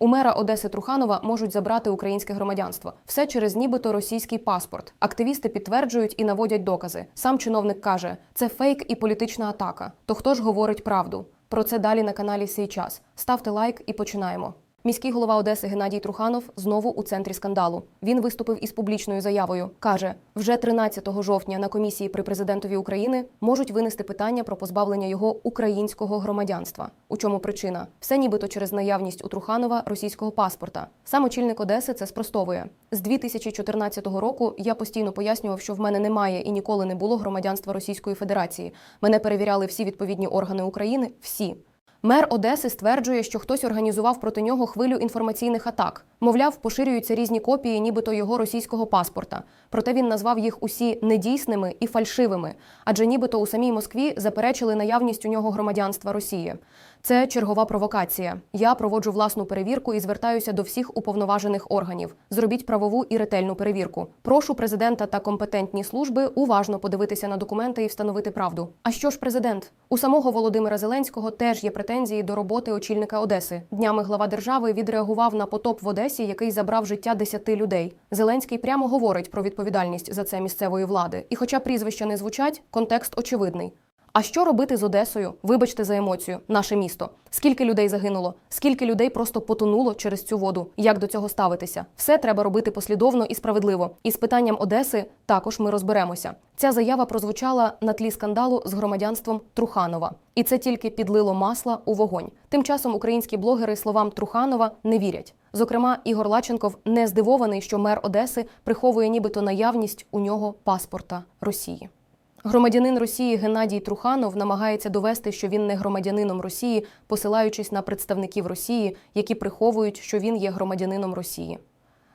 У мера Одеси Труханова можуть забрати українське громадянство. Все через нібито російський паспорт. Активісти підтверджують і наводять докази. Сам чиновник каже, це фейк і політична атака. То хто ж говорить правду? Про це далі на каналі Сейчас. Ставте лайк і починаємо. Міський голова Одеси Геннадій Труханов знову у центрі скандалу. Він виступив із публічною заявою. каже, вже 13 жовтня на комісії при президентові України можуть винести питання про позбавлення його українського громадянства. У чому причина? Все нібито через наявність у Труханова російського паспорта. Сам очільник Одеси це спростовує. З 2014 року я постійно пояснював, що в мене немає і ніколи не було громадянства Російської Федерації. Мене перевіряли всі відповідні органи України. Всі. Мер Одеси стверджує, що хтось організував проти нього хвилю інформаційних атак. Мовляв, поширюються різні копії, нібито його російського паспорта. Проте він назвав їх усі недійсними і фальшивими, адже нібито у самій Москві заперечили наявність у нього громадянства Росії. Це чергова провокація. Я проводжу власну перевірку і звертаюся до всіх уповноважених органів. Зробіть правову і ретельну перевірку. Прошу президента та компетентні служби уважно подивитися на документи і встановити правду. А що ж президент? У самого Володимира Зеленського теж є претензії до роботи очільника Одеси. Днями глава держави відреагував на потоп в Одесі, який забрав життя десяти людей. Зеленський прямо говорить про відповідальність за це місцевої влади. І, хоча прізвища не звучать, контекст очевидний. А що робити з Одесою? Вибачте за емоцію, наше місто. Скільки людей загинуло? Скільки людей просто потонуло через цю воду? Як до цього ставитися? Все треба робити послідовно і справедливо. І з питанням Одеси також ми розберемося. Ця заява прозвучала на тлі скандалу з громадянством Труханова, і це тільки підлило масла у вогонь. Тим часом українські блогери словам Труханова не вірять. Зокрема, Ігор Лаченков не здивований, що мер Одеси приховує нібито наявність у нього паспорта Росії. Громадянин Росії Геннадій Труханов намагається довести, що він не громадянином Росії, посилаючись на представників Росії, які приховують, що він є громадянином Росії.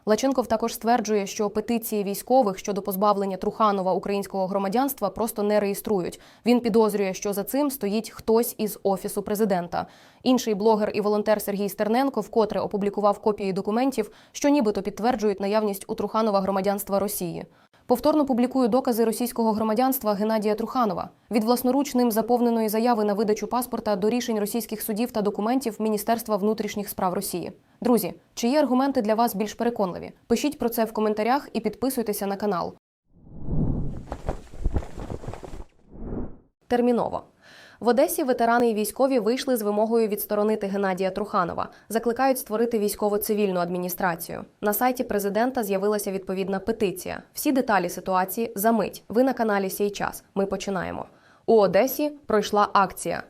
Лаченков також стверджує, що петиції військових щодо позбавлення Труханова українського громадянства просто не реєструють. Він підозрює, що за цим стоїть хтось із офісу президента. Інший блогер і волонтер Сергій Стерненко вкотре опублікував копії документів, що нібито підтверджують наявність у Труханова громадянства Росії. Повторно публікую докази російського громадянства Геннадія Труханова від власноруч ним заповненої заяви на видачу паспорта до рішень російських судів та документів Міністерства внутрішніх справ Росії. Друзі, чиї аргументи для вас більш переконливі? Пишіть про це в коментарях і підписуйтеся на канал. Терміново. В Одесі ветерани і військові вийшли з вимогою відсторонити Геннадія Труханова. Закликають створити військово-цивільну адміністрацію. На сайті президента з'явилася відповідна петиція. Всі деталі ситуації за мить. Ви на каналі Сій час. Ми починаємо. У Одесі пройшла акція.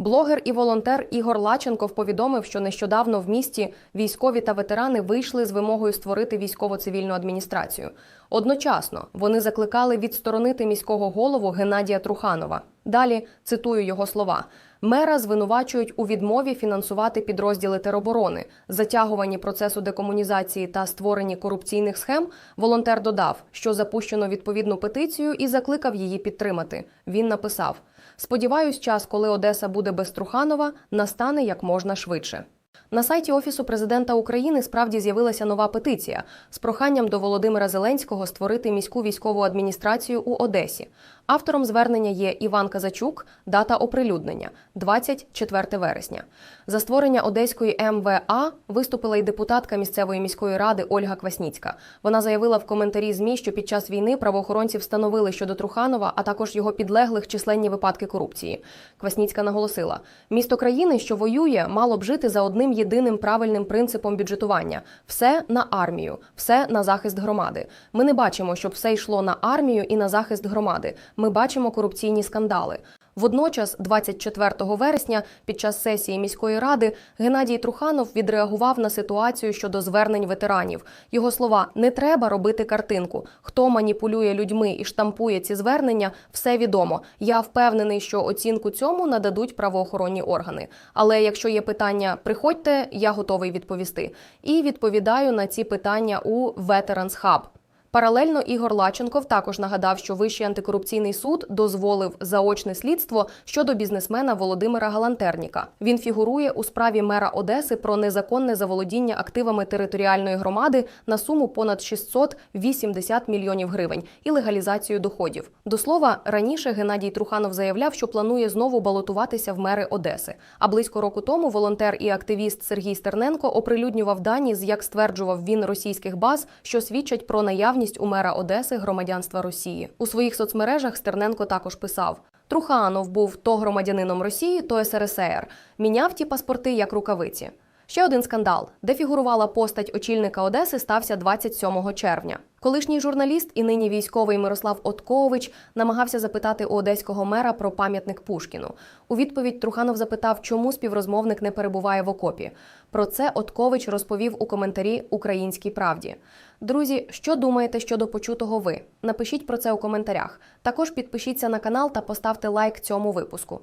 Блогер і волонтер Ігор Лаченков повідомив, що нещодавно в місті військові та ветерани вийшли з вимогою створити військово-цивільну адміністрацію. Одночасно вони закликали відсторонити міського голову Геннадія Труханова. Далі цитую його слова: мера звинувачують у відмові фінансувати підрозділи тероборони, затягуванні процесу декомунізації та створенні корупційних схем. Волонтер додав, що запущено відповідну петицію і закликав її підтримати. Він написав: Сподіваюсь, час, коли Одеса буде без Труханова, настане як можна швидше. На сайті Офісу президента України справді з'явилася нова петиція з проханням до Володимира Зеленського створити міську військову адміністрацію у Одесі. Автором звернення є Іван Казачук, дата оприлюднення 24 вересня. За створення Одеської МВА виступила й депутатка місцевої міської ради Ольга Квасніцька. Вона заявила в коментарі ЗМІ, що під час війни правоохоронці встановили щодо Труханова, а також його підлеглих численні випадки корупції. Квасніцька наголосила: місто країни, що воює, мало б жити за одним єдиним правильним принципом бюджетування: все на армію, все на захист громади. Ми не бачимо, щоб все йшло на армію і на захист громади. Ми бачимо корупційні скандали. Водночас, 24 вересня, під час сесії міської ради, Геннадій Труханов відреагував на ситуацію щодо звернень ветеранів. Його слова не треба робити картинку. Хто маніпулює людьми і штампує ці звернення, все відомо. Я впевнений, що оцінку цьому нададуть правоохоронні органи. Але якщо є питання, приходьте, я готовий відповісти. І відповідаю на ці питання у Veterans Hub. Паралельно Ігор Лаченков також нагадав, що Вищий антикорупційний суд дозволив заочне слідство щодо бізнесмена Володимира Галантерніка. Він фігурує у справі мера Одеси про незаконне заволодіння активами територіальної громади на суму понад 680 мільйонів гривень і легалізацію доходів. До слова, раніше Геннадій Труханов заявляв, що планує знову балотуватися в мери Одеси. А близько року тому волонтер і активіст Сергій Стерненко оприлюднював дані з як стверджував він російських баз, що свідчать про наявність у мера Одеси громадянства Росії. У своїх соцмережах Стерненко також писав: Труханов був то громадянином Росії, то СРСР. Міняв ті паспорти як рукавиці. Ще один скандал, де фігурувала постать очільника Одеси, стався 27 червня. Колишній журналіст і нині військовий Мирослав Откович намагався запитати у одеського мера про пам'ятник Пушкіну. У відповідь Труханов запитав, чому співрозмовник не перебуває в окопі. Про це Откович розповів у коментарі Українській правді. Друзі, що думаєте щодо почутого ви? Напишіть про це у коментарях. Також підпишіться на канал та поставте лайк цьому випуску.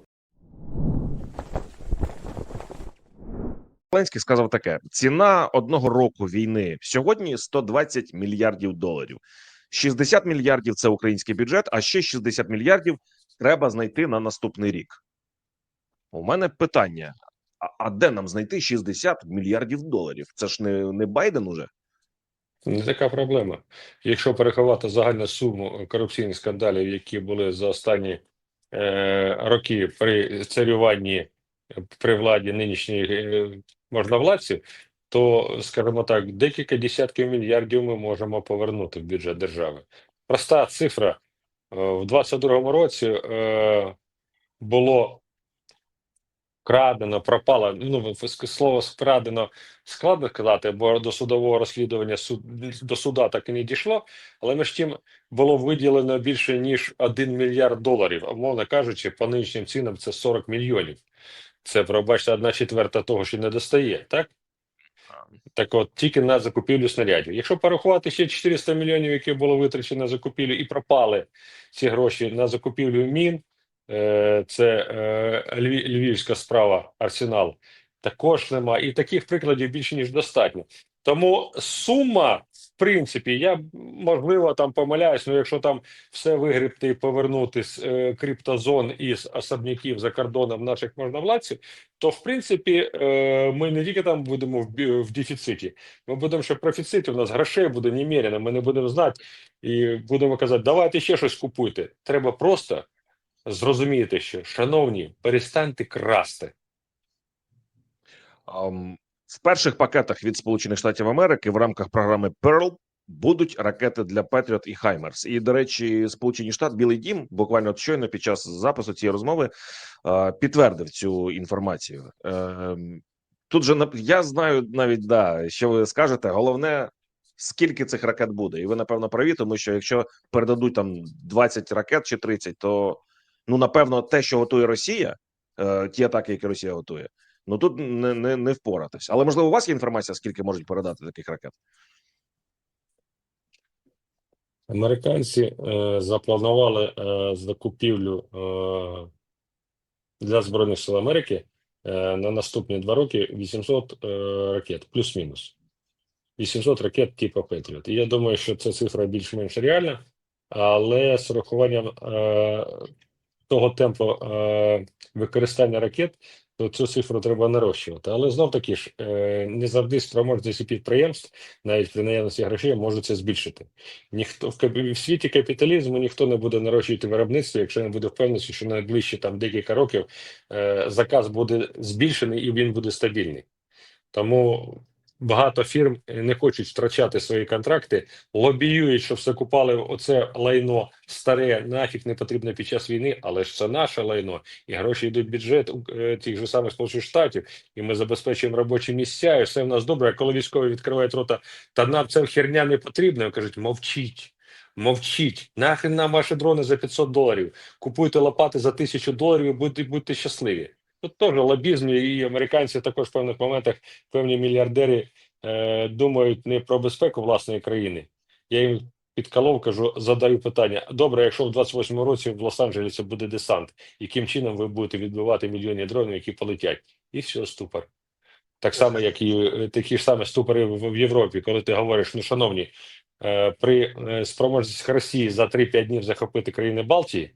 Зеленський сказав таке: ціна одного року війни сьогодні 120 мільярдів доларів. 60 мільярдів це український бюджет, а ще 60 мільярдів треба знайти на наступний рік. У мене питання: а, а де нам знайти 60 мільярдів доларів? Це ж не, не Байден уже? Не така проблема. Якщо переховати загальну суму корупційних скандалів, які були за останні е, роки при царюванні при владі нинішніх е, можновладців, то, скажімо так, декілька десятків мільярдів ми можемо повернути в бюджет держави. Проста цифра: Е, в 22-му році е, було крадено, пропало. Ну, слово скрадено складно сказати, бо до судового розслідування суд до суда так і не дійшло. Але між тим було виділено більше ніж 1 мільярд доларів. Умовно кажучи, по нинішнім цінам це 40 мільйонів. Це пробачте, одна четверта того, що не достає, так? Так от тільки на закупівлю снарядів. Якщо порахувати ще 400 мільйонів, які було витрачено на закупівлю, і пропали ці гроші на закупівлю мін, е, це е, львівська справа Арсенал, також нема. І таких прикладів більше ніж достатньо. Тому сума, в принципі, я можливо там помиляюсь, але якщо там все вигрібти і повернути з е, криптозон із особняків за кордоном наших можновладців, то в принципі е, ми не тільки там будемо в, в дефіциті, ми будемо ще профіциті. У нас грошей буде немерено, ми не будемо знати і будемо казати, давайте ще щось купуйте. Треба просто зрозуміти, що шановні, перестаньте красти. Ам, в перших пакетах від Сполучених Штатів Америки в рамках програми Pearl будуть ракети для Patriot і Хаймерс. І до речі, Сполучені Штати Білий Дім буквально от щойно під час запису цієї розмови підтвердив цю інформацію. Ем, Тут же я знаю навіть да, що ви скажете. Головне, скільки цих ракет буде, і ви напевно праві, тому що якщо передадуть там 20 ракет чи 30, то ну напевно те, що готує Росія, е, ті атаки, які Росія готує. Ну тут не, не, не впоратись. Але можливо, у вас є інформація, скільки можуть передати таких ракет? Американці е, запланували е, закупівлю е, для Збройних сил Америки е, на наступні два роки 800 е, ракет, плюс-мінус. 800 ракет типу Петріот. І я думаю, що ця цифра більш-менш реальна, але з урахуванням е, того темпу е, використання ракет, то цю цифру треба нарощувати. Але знов таки ж е, не завжди спроможності підприємств, навіть при наявності грошей, може це збільшити. Ніхто в, світі капіталізму ніхто не буде нарощувати виробництво, якщо не буде впевненості, що на найближчі там декілька років е, заказ буде збільшений і він буде стабільний. Тому багато фірм не хочуть втрачати свої контракти, лобіюють, щоб все купали оце лайно старе, нафіг не потрібне під час війни, але ж це наше лайно, і гроші йдуть в бюджет е, тих же самих Сполучених Штатів, і ми забезпечуємо робочі місця, і все в нас добре. А коли військові відкривають рота, та нам ця херня не потрібна, кажуть, мовчіть. Мовчіть, нахрен нам ваші дрони за 500 доларів. Купуйте лопати за 1000 доларів і будьте, будьте щасливі. Тут теж лобізм, і американці також в певних моментах, певні мільярдери е, думають не про безпеку власної країни. Я їм підколов, кажу, задаю питання: добре, якщо в 28-му році в Лос-Анджелесі буде десант, яким чином ви будете відбивати мільйони дронів, які полетять? І все, ступор. Так само, як і е, такі ж самі ступори в, в Європі, коли ти говориш, ну шановні, е, при е, спроможності Росії за 3-5 днів захопити країни Балтії,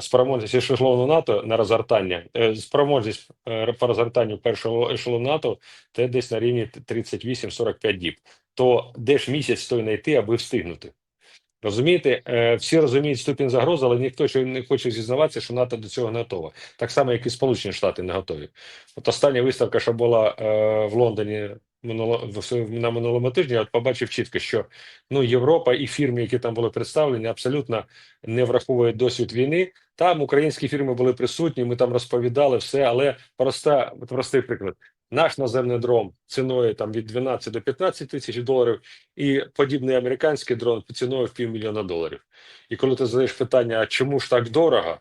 спроможність ешелону НАТО на розгортання, е, спроможність е, по розгортанню першого ешелону НАТО, це десь на рівні 38-45 діб. То де ж місяць той знайти, аби встигнути? Розумієте, Е, всі розуміють ступінь загрози, але ніхто ще не хоче зізнаватися, що НАТО до цього не готова. Так само, як і Сполучені Штати не готові. От остання виставка, що була е, в Лондоні минуло, на минулому тижні, я побачив чітко, що ну, Європа і фірми, які там були представлені, абсолютно не враховують досвід війни. Там українські фірми були присутні, ми там розповідали все, але проста, простий приклад. Наш наземний дрон ціною там від 12 до 15 тисяч доларів, і подібний американський дрон ціною в півмільйона доларів. І коли ти задаєш питання, чому ж так дорого?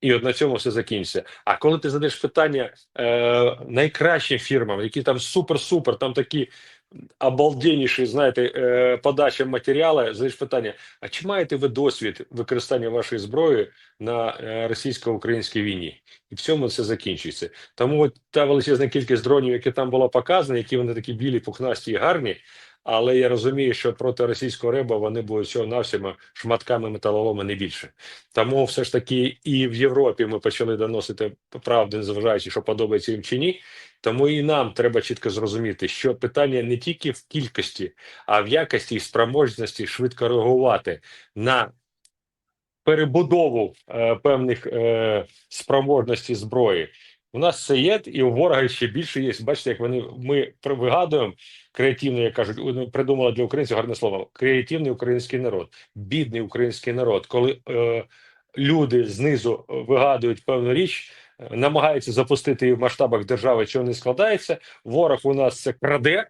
І от на цьому все закінчиться. А коли ти задаєш питання е, найкращим фірмам, які там супер-супер, там такі обалденніші, знаєте, е, подача матеріалу, задаєш питання: а чи маєте ви досвід використання вашої зброї на е, російсько-українській війні? І в цьому все закінчується. Тому от та величезна кількість дронів, які там була показана, які вони такі білі, пухнасті і гарні. Але я розумію, що проти російського реба вони будуть всього навсього шматками металолому не більше. Тому все ж таки і в Європі ми почали доносити правду, незважаючи, що подобається їм чи ні. Тому і нам треба чітко зрозуміти, що питання не тільки в кількості, а в якості і спроможності швидко реагувати на перебудову е, певних е, спроможностей зброї. У нас це є, і у ворога ще більше є. Бачите, як вони ми вигадуємо креативно, як кажуть, вони придумали для українців гарне слово. Креативний український народ, бідний український народ, коли е, люди знизу вигадують певну річ, е, намагаються запустити її в масштабах держави, що не складається. Ворог у нас це краде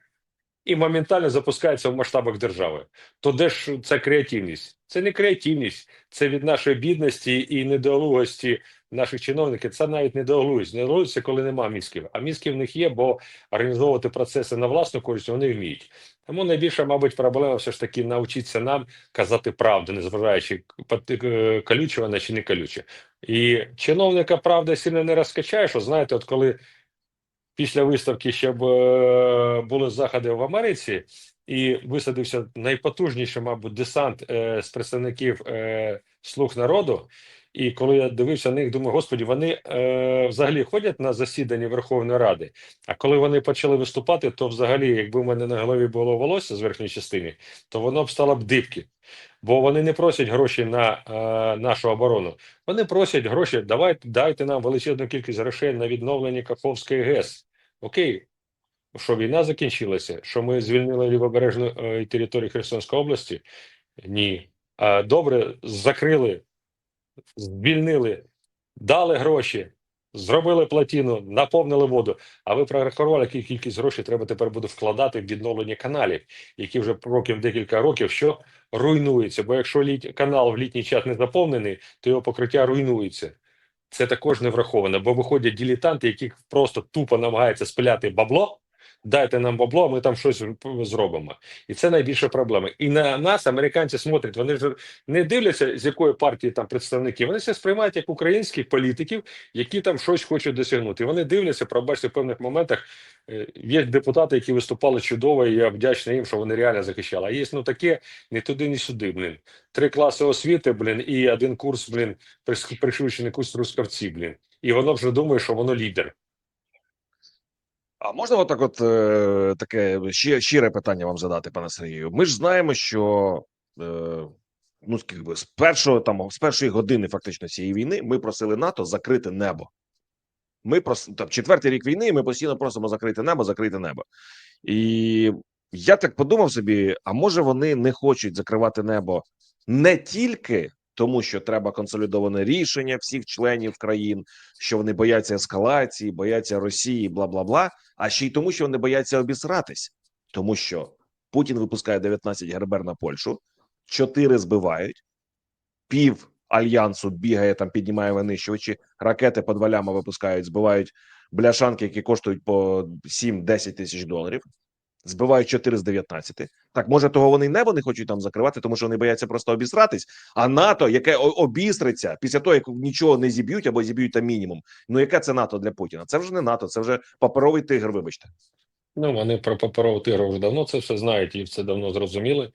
і моментально запускається в масштабах держави. То де ж ця креативність? Це не креативність, це від нашої бідності і недолугості наших чиновників. Це навіть не недолугість. Недолугість – це коли нема мізків. А мізки в них є, бо організовувати процеси на власну користь вони вміють. Тому найбільша, мабуть, проблема все ж таки навчитися нам казати правду, незважаючи е, колюче вона чи не колюче. І чиновника правда сильно не розкачаєш. От знаєте, от коли після виставки ще б е, були заходи в Америці, і висадився найпотужніший, мабуть, десант е, з представників слуг народу. І коли я дивився на них, думаю, господі, вони е, взагалі ходять на засідання Верховної Ради. А коли вони почали виступати, то взагалі, якби в мене на голові було волосся з верхньої частини, то воно б стало б дибки. Бо вони не просять гроші на е, нашу оборону. Вони просять гроші. Давайте дайте нам величезну кількість грошей на відновлення Каховської ГЕС. Окей, що війна закінчилася, що ми звільнили лівобережну е, територію Херсонської області? Ні. А, добре, закрили, звільнили, дали гроші, зробили плотину, наповнили воду. А ви прорахували, яку кількість грошей треба тепер буде вкладати в відновлення каналів, які вже років декілька років що руйнуються. Бо якщо літ, канал в літній час не заповнений, то його покриття руйнується. Це також не враховано, бо виходять дилетанти, які просто тупо намагаються спиляти бабло. Дайте нам бабло, ми там щось зробимо. І це найбільша проблема. І на нас американці смотрять, вони ж не дивляться, з якої партії там представники. Вони це сприймають як українських політиків, які там щось хочуть досягнути. І вони дивляться, пробачте, в певних моментах е, є депутати, які виступали чудово, і я вдячний їм, що вони реально захищали. А є ну таке ні туди, ні сюди. Блін. Три класи освіти, блін, і один курс, блін, пришвидшений курс рускавці, блін. І воно вже думає, що воно лідер. А можна отак, от е, таке щире питання вам задати, пане Сергію? Ми ж знаємо, що е, ну скільки з першого там з першої години фактично цієї війни ми просили НАТО закрити небо. Ми прос там четвертий рік війни. Ми постійно просимо закрити небо, закрити небо. І я так подумав собі: а може вони не хочуть закривати небо не тільки тому, що треба консолідоване рішення всіх членів країн, що вони бояться ескалації, бояться Росії, бла бла бла, а ще й тому, що вони бояться обісратись, тому що Путін випускає 19 гербер на Польщу, 4 збивають, пів альянсу бігає там, піднімає винищувачі, ракети під валями випускають, збивають бляшанки, які коштують по 7-10 тисяч доларів. Збивають 4 з 19. Так, може, того вони небо не хочуть там закривати, тому що вони бояться просто обісратись. А НАТО, яке обістриться після того, як нічого не зіб'ють або зіб'ють там мінімум. Ну яке це НАТО для Путіна? Це вже не НАТО, це вже паперовий тигр. Вибачте. Ну, вони про паперову тигру вже давно це все знають і це давно зрозуміли.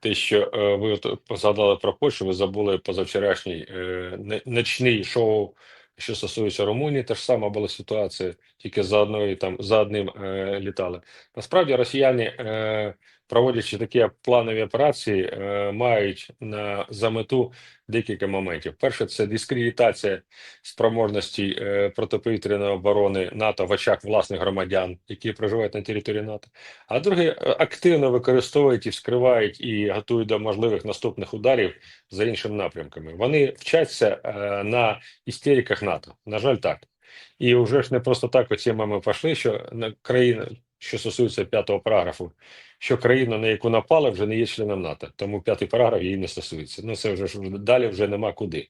Те, що е, ви от згадали про Польщу, ви забули позавчорашній е, ночний шоу, що стосується Румунії, теж сама була ситуація, тільки за одною там за одним е, літали. Насправді росіяни, е, проводячи такі планові операції, е, мають на за мету декілька моментів. Перше, це дискредитація спроможності е, протиповітряної оборони НАТО в очах власних громадян, які проживають на території НАТО. А друге, е, активно використовують і вскривають і готують до можливих наступних ударів за іншими напрямками. Вони вчаться на істериках НАТО. На жаль, так. І вже ж не просто так оці мами пішли, що на країна, що стосується п'ятого параграфу, що країна, на яку напали, вже не є членом НАТО. Тому п'ятий параграф її не стосується. Ну це вже далі вже нема куди.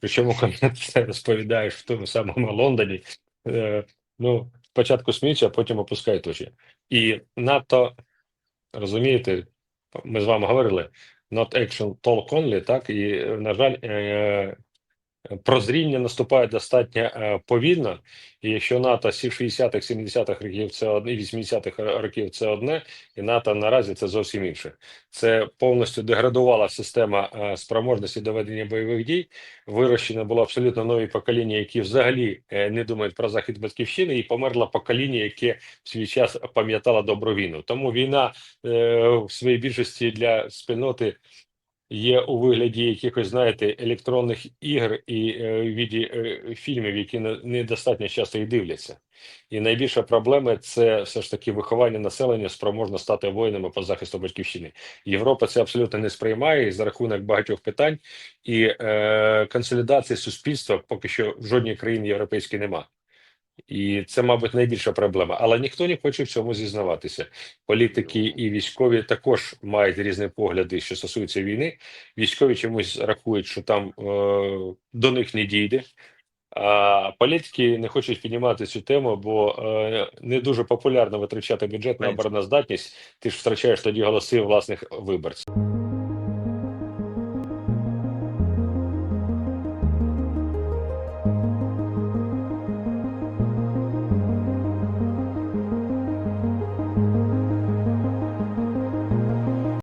Причому, коли ти розповідаєш в тому самому Лондоні, е, ну спочатку сміються, а потім опускають очі. І НАТО, розумієте, ми з вами говорили, not action talk only, так, і, на жаль, е, прозріння наступає достатньо е, повільно, і якщо НАТО з 60-х, 70-х років це одне, і 80-х років це одне, і НАТО наразі це зовсім інше. Це повністю деградувала система е, спроможності до ведення бойових дій, вирощено було абсолютно нові покоління, які взагалі е, не думають про захід батьківщини, і померло покоління, яке в свій час пам'ятало добру війну. Тому війна в своїй більшості для спільноти є у вигляді якихось, знаєте, електронних ігр і е, віді е, фільмів, які не- недостатньо часто їх дивляться. І найбільша проблема це все ж таки виховання населення спроможно стати воїнами по захисту батьківщини. Європа це абсолютно не сприймає і за рахунок багатьох питань і е, консолідації суспільства поки що в жодній країні європейській нема. І це, мабуть, найбільша проблема. Але ніхто не хоче в цьому зізнаватися. Політики і військові також мають різні погляди, що стосуються війни. Військові чомусь рахують, що там е, до них не дійде. А політики не хочуть піднімати цю тему, бо е, не дуже популярно витрачати бюджет на обороноздатність. Ти ж втрачаєш тоді голоси власних виборців.